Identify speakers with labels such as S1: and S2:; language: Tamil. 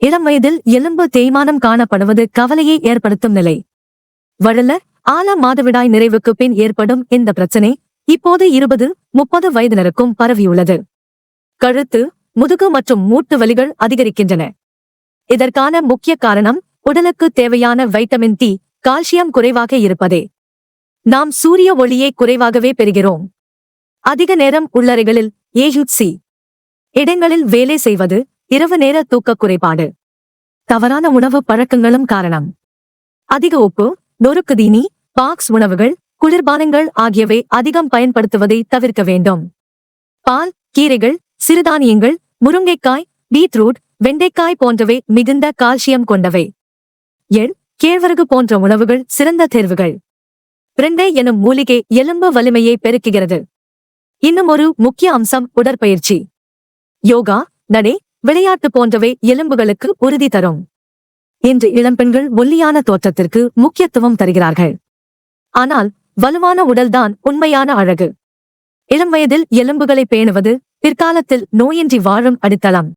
S1: இளம் வயதில் எலும்பு தேய்மானம் காணப்படுவது கவலையை ஏற்படுத்தும் நிலை. வழல ஆல மாதவிடாய் நிறைவுக்கு பின் ஏற்படும் இந்த பிரச்சனை இப்போது இருபது முப்பது வயதினருக்கும் பரவியுள்ளது. கழுத்து முதுகு மற்றும் மூட்டு வலிகள் அதிகரிக்கின்றன. இதற்கான முக்கிய காரணம் உடலுக்கு தேவையான வைட்டமின் டி கால்சியம் குறைவாக இருப்பதே. நாம் சூரிய ஒளியை குறைவாகவே பெறுகிறோம். அதிக நேரம் உள்ளறைகளில் ஏயுட்சி இடங்களில் வேலை செய்வது இரவு நேர தூக்க குறைபாடு. தவறான உணவு பழக்கங்களும் காரணம். அதிக உப்பு நொறுக்குதீனி பாக்ஸ் உணவுகள் குளிர்பானங்கள் ஆகியவை அதிகம் பயன்படுத்துவதை தவிர்க்க வேண்டும். பால் கீரைகள் சிறுதானியங்கள் முருங்கைக்காய் பீட்ரூட் வெண்டைக்காய் போன்றவை மிகுந்த கால்சியம் கொண்டவை. எள் கேழ்வரகு போன்ற உணவுகள் சிறந்த தேர்வுகள். பிரண்டை எனும் மூலிகை எலும்பு வலிமையை பெருக்குகிறது. இன்னும் ஒரு முக்கிய அம்சம் உடற்பயிற்சி. யோகா நடை விளையாட்டு போன்றவை எலும்புகளுக்கு உறுதி தரும். இன்று இளம்பெண்கள் ஒல்லியான தோற்றத்திற்கு முக்கியத்துவம் தருகிறார்கள். ஆனால் வலுவான உடல்தான் உண்மையான அழகு. இளம் வயதில் எலும்புகளை பேணுவது பிற்காலத்தில் நோயின்றி வாழும் அடித்தளம்.